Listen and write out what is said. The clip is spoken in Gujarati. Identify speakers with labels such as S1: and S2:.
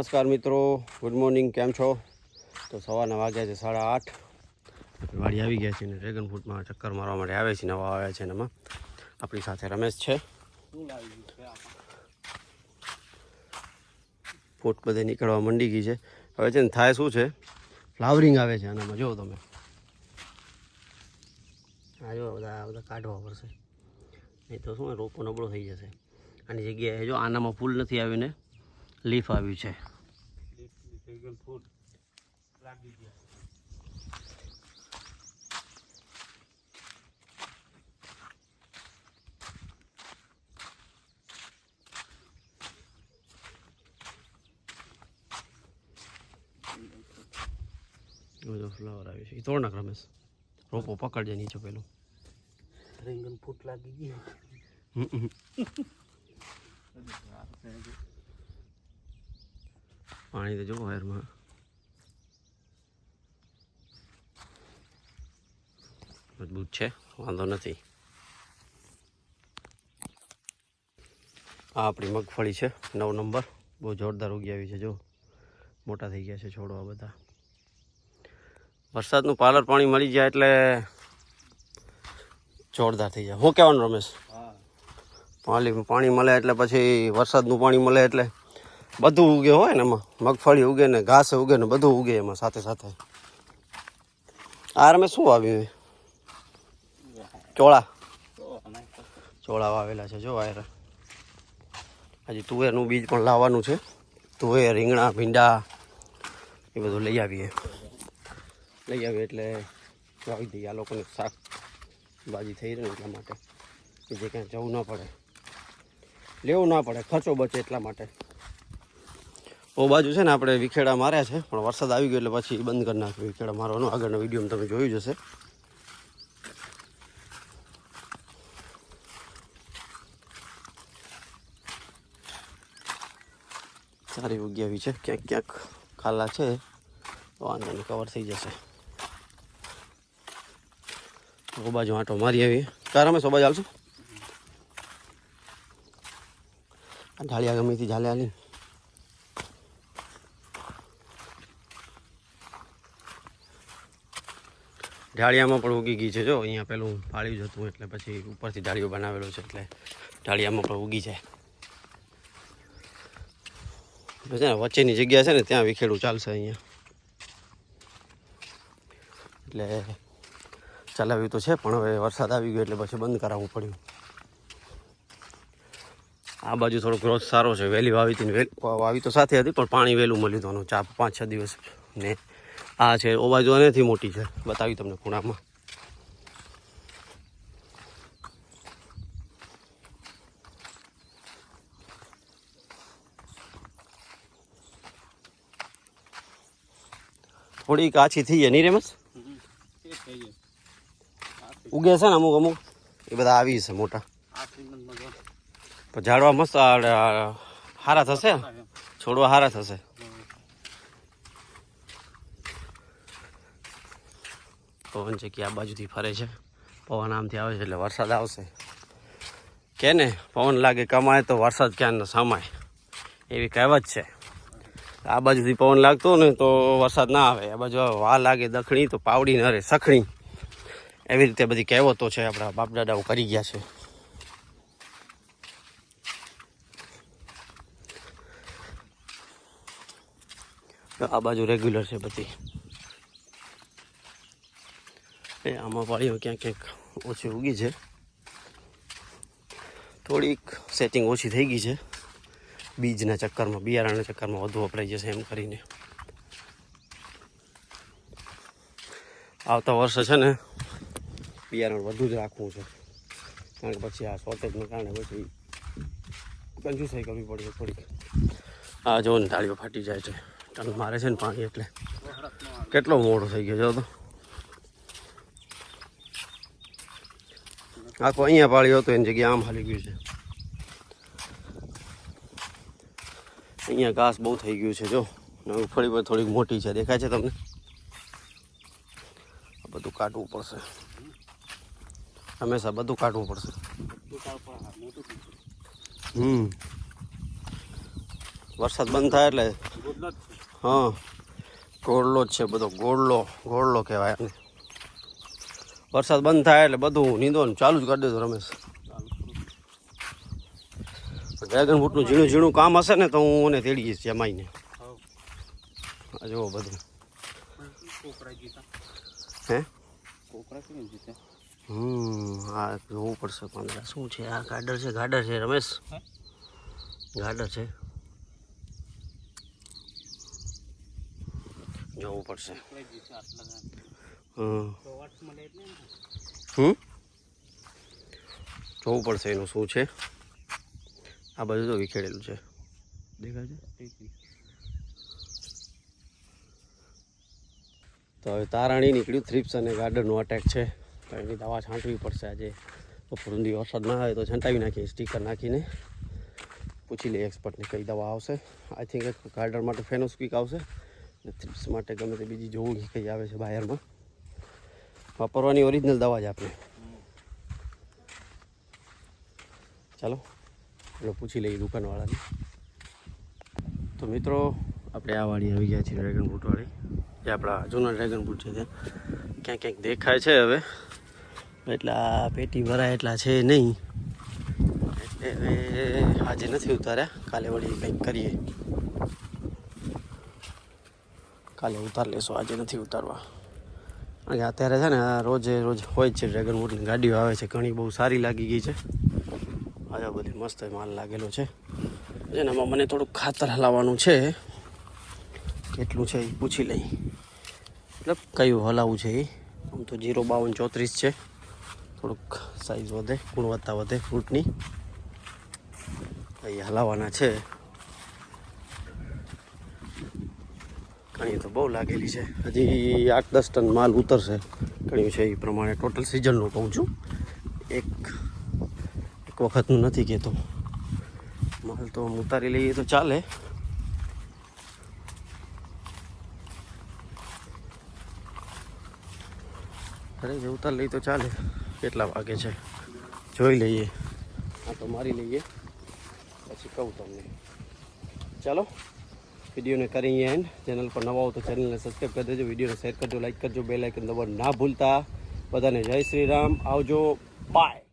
S1: નમસ્કાર મિત્રો ગુડ મોર્નિંગ કેમ છો? તો સવારના વાગ્યા છે સાડા આઠ. વાડી આવી ગયા છે ને ડ્રેગન ફ્રૂટમાં ચક્કર મારવા માટે આવે છે, નવા આવ્યા છે એમાં. આપણી સાથે રમેશ છે. ફૂટ બધે નીકળવા મંડી ગઈ છે. હવે છે ને થાય શું છે? ફ્લાવરિંગ આવે છે આનામાં, જુઓ તમે. આ જો બધા બધા કાઢવા પડશે. નહીં તો શું, રોપો નબળો થઈ જશે. આની જગ્યાએ જો આનામાં ફૂલ નથી આવ્યું ને લીફ આવ્યું છે. બધો ફ્લાવર આવ્યું છે. એ તોડ નાખ રમેશ. રોપો પકડજે નીચે પેલું.
S2: રીંગણ ફૂટ લાગી ગયું.
S1: હમ, હમ. પાણી તો જુઓ વાયરમાં મજબૂત છે વાંધો નથી. આ આપણી મગફળી છે નવ નંબર. બહુ જોરદાર ઉગી આવી છે જો મોટા થઈ ગયા છે છોડવા બધા. વરસાદનું પાલર પાણી મળી જાય એટલે જોરદાર થઈ જાય. હું કહેવાનું રમેશ? પાણી મળે એટલે પછી વરસાદનું પાણી મળે એટલે? બધું ઉગે હોય ને એમાં. મગફળી ઉગે ને ઘાસ ઉગે ને બધું ઉગે એમાં સાથે સાથે. આરમે શું વાવ્યું ચોળા. ચોળા વાવેલા છે, જો આયર હજી તુવેરનું બીજ પણ લાવવાનું છે. તુવેર, રીંગણા, ભીંડા, એ બધું લઈ આવીએ. લઈ આવીએ એટલે વાવી દઈએ આ લોકોને શાક ભાજી થઈ રહે એટલા માટે. કે જે ક્યાં જવું ન પડે. લેવું ના પડે, ખર્ચો બચે એટલા માટે. ઓ બાજુ છે ને આપણે વિખેડા માર્યા છે, પણ વરસાદ આવી ગયો એટલે પછી બંધ કરી નાખ્યું વિખેડા મારવાનો. આગળના વિડીયોમાં તમે જોયું જશે સારી ઉગી આવી છે, ક્યાંક ક્યાંક ખાલા છે. તો વાંધો કવર થઈ જશે. ઓ બાજુ આંટો મારી આવી. તારા અમે સો બાજુ આવશું? આ ઢાળિયા ગમેથી ઝાલે હાલી ઢાળિયામાં પણ ઉગી ગઈ છે. જો, અહીંયા પેલું પાળ્યું જ હતું, એટલે પછી ઉપરથી ઢાળીઓ બનાવેલો છે, એટલે ઢાળિયામાં પણ ઉગી જાય. છે ને, વચ્ચેની જગ્યા છે ને, ત્યાં વિખેડું ચાલશે અહીંયા. એટલે ચલાવ્યું તો છે, પણ હવે વરસાદ આવી ગયો, એટલે પછી બંધ કરાવવું પડ્યું. આ બાજુ થોડો ગ્રોથ સારો છે. વહેલી વાવી હતી વાવી તો સાથે હતી, પણ પાણી વહેલું મળી હતું આનું ચા પાંચ છ દિવસ ને આ છે ઓ બાજુ એનાથી મોટી છે. બતાવી તમને ખૂણામાં. થોડીક આછી થઈ જાય. નહીં રેમસ ઉગે છે ને અમુક અમુક? એ બધા આવી છે મોટા. ઝાડવા મસ્ત હારા થશે? છોડવા હારા થશે. પવન છે કે આ બાજુથી ફરે છે. પવન આમથી આવે છે એટલે વરસાદ આવશે. કે ને પવન લાગે કમાય તો વરસાદ ક્યાં સમાય. એવી કહેવત છે. આ બાજુથી પવન લાગતો ને તો વરસાદ ના આવે. આ બાજુ વા લાગે દખણી તો પાવડી ન રહે, સખણી. એવી રીતે બધી કહેવતો છે આપણા બાપ દાદાઓ કરી ગયા છે. આ બાજુ રેગ્યુલર છે બધી. એ, આમાં વાળીઓ ક્યાંક ક્યાંક ઓછી ઉગી છે. થોડીક સેટિંગ ઓછી થઈ ગઈ છે. બીજના ચક્કરમાં, બિયારણના ચક્કરમાં વધુ વપરાઈ જશે એમ કરીને. આવતા વર્ષે છે ને, બિયારણ વધુ જ રાખવું છે. કારણ કે પછી આ શોર્ટેજને કારણે પછી કંજુસાઈ કરવી પડશે થોડીક. આ જો ને ડાળીઓ ફાટી જાય છે. ટન મારે છે ને પાણી એટલે. કેટલો મોડો થઈ ગયો જો તો. આખો અહીંયા પાળ્યો હતો એની જગ્યાએ આમ હાલી ગયું છે. અહીંયા ઘાસ બહુ થઈ ગયું છે જો. મગફળી પણ થોડીક મોટી છે દેખાય છે તમને? બધું કાઢવું પડશે. હંમેશા બધું કાઢવું પડશે. હમ. વરસાદ બંધ થાય એટલે હા. ગોળલો જ છે બધો ગોળલો ગોળલો કહેવાય આને વરસાદ બંધ થાય એટલે બધું નીંદવાનું ચાલુ જ કરી દેતો રમેશ.
S2: ચાલુ
S1: ડ્રેગન ફ્રૂટનું ઝીણું ઝીણું કામ હશે ને તો હું એને તેડી જઈશ જમાઈને જુઓ બધું. હે? હમ આ જોવું પડશે પણ શું છે? આ ગાડર છે ગાડર છે રમેશ. ગાડર છે. જોવું પડશે. હમ? જોવું પડશે એનું શું છે. આ બધું તો વિખેડેલું છે. દેખાય છે? તો હવે તારાણી નીકળ્યું થ્રિપ્સ અને ગાર્ડનનું અટેક છે. તો એની દવા છાંટવી પડશે આજે. બપોર સુધી વરસાદ ના આવે તો છંટાવી નાખીએ સ્ટીકર નાખીને. પૂછી લઈએ એક્સપર્ટને કઈ દવા આવશે. આઈ થિંક ગાર્ડન માટે ફેનોસ્ક્વિક આવશે. ને થ્રિપ્સ માટે ગમે તે બીજી જોવું કે કઈ આવે છે બાયરમાં વાપરવાની ઓરિજિનલ દવા જ આપણે. ચાલો એટલે પૂછી લઈએ દુકાનવાળાને. તો મિત્રો, આપણે આ વાળી આવી ગયા છીએ ડ્રેગન ફ્રૂટવાળી જે આપણા જૂના ડ્રેગન ફ્રૂટ છે ત્યાં ક્યાંક ક્યાંક દેખાય છે હવે. એટલા પેટી ભરાય એટલા છે નહીં. એટલે હવે આજે નથી ઉતાર્યા. કાલે વળી કંઈક કરીએ. કાલે ઉતાર લેશો, આજે નથી ઉતારવા. કારણ કે અત્યારે છે ને રોજે રોજ હોય છે ડ્રેગન ફ્રૂટની ગાડીઓ આવે છે. ઘણી બહુ સારી લાગી ગઈ છે. આજે બધી મસ્ત માલ લાગેલો છે. એનામાં મને થોડુંક ખાતર હલાવવાનું છે. કેટલું છે એ પૂછી લઈ. મતલબ કયું હલાવવું છે એ? આમ તો જીરો બાવન ચોત્રીસ છે. થોડુંક સાઈઝ વધે, ગુણવત્તા વધે ફ્રૂટની એ હલાવવાના છે. ઘણી તો બહુ લાગેલી છે. હજી આઠ દસ ટન માલ ઉતરશે. ઘણી છે એ પ્રમાણે ટોટલ સિઝનનું કહું છું. એક એક વખતનું નથી કહેતો. માલ તો આમ ઉતારી લઈએ તો ચાલે. અરે જે ઉતાર લઈ તો ચાલે. કેટલા વાગે છે? જોઈ લઈએ. આ તો મારી લઈએ. પછી કહું તમને. ચાલો. વિડીયોને કરી એન્ડ. ચેનલ પર નવા હો તો ચેનલને સબસ્ક્રાઈબ કરી દેજો. વિડીયોને શેર કરજો લાઇક કરજો બે લાઇકન દબાવ ના ભૂલતા. બધાને જય શ્રી રામ. આવજો. બાય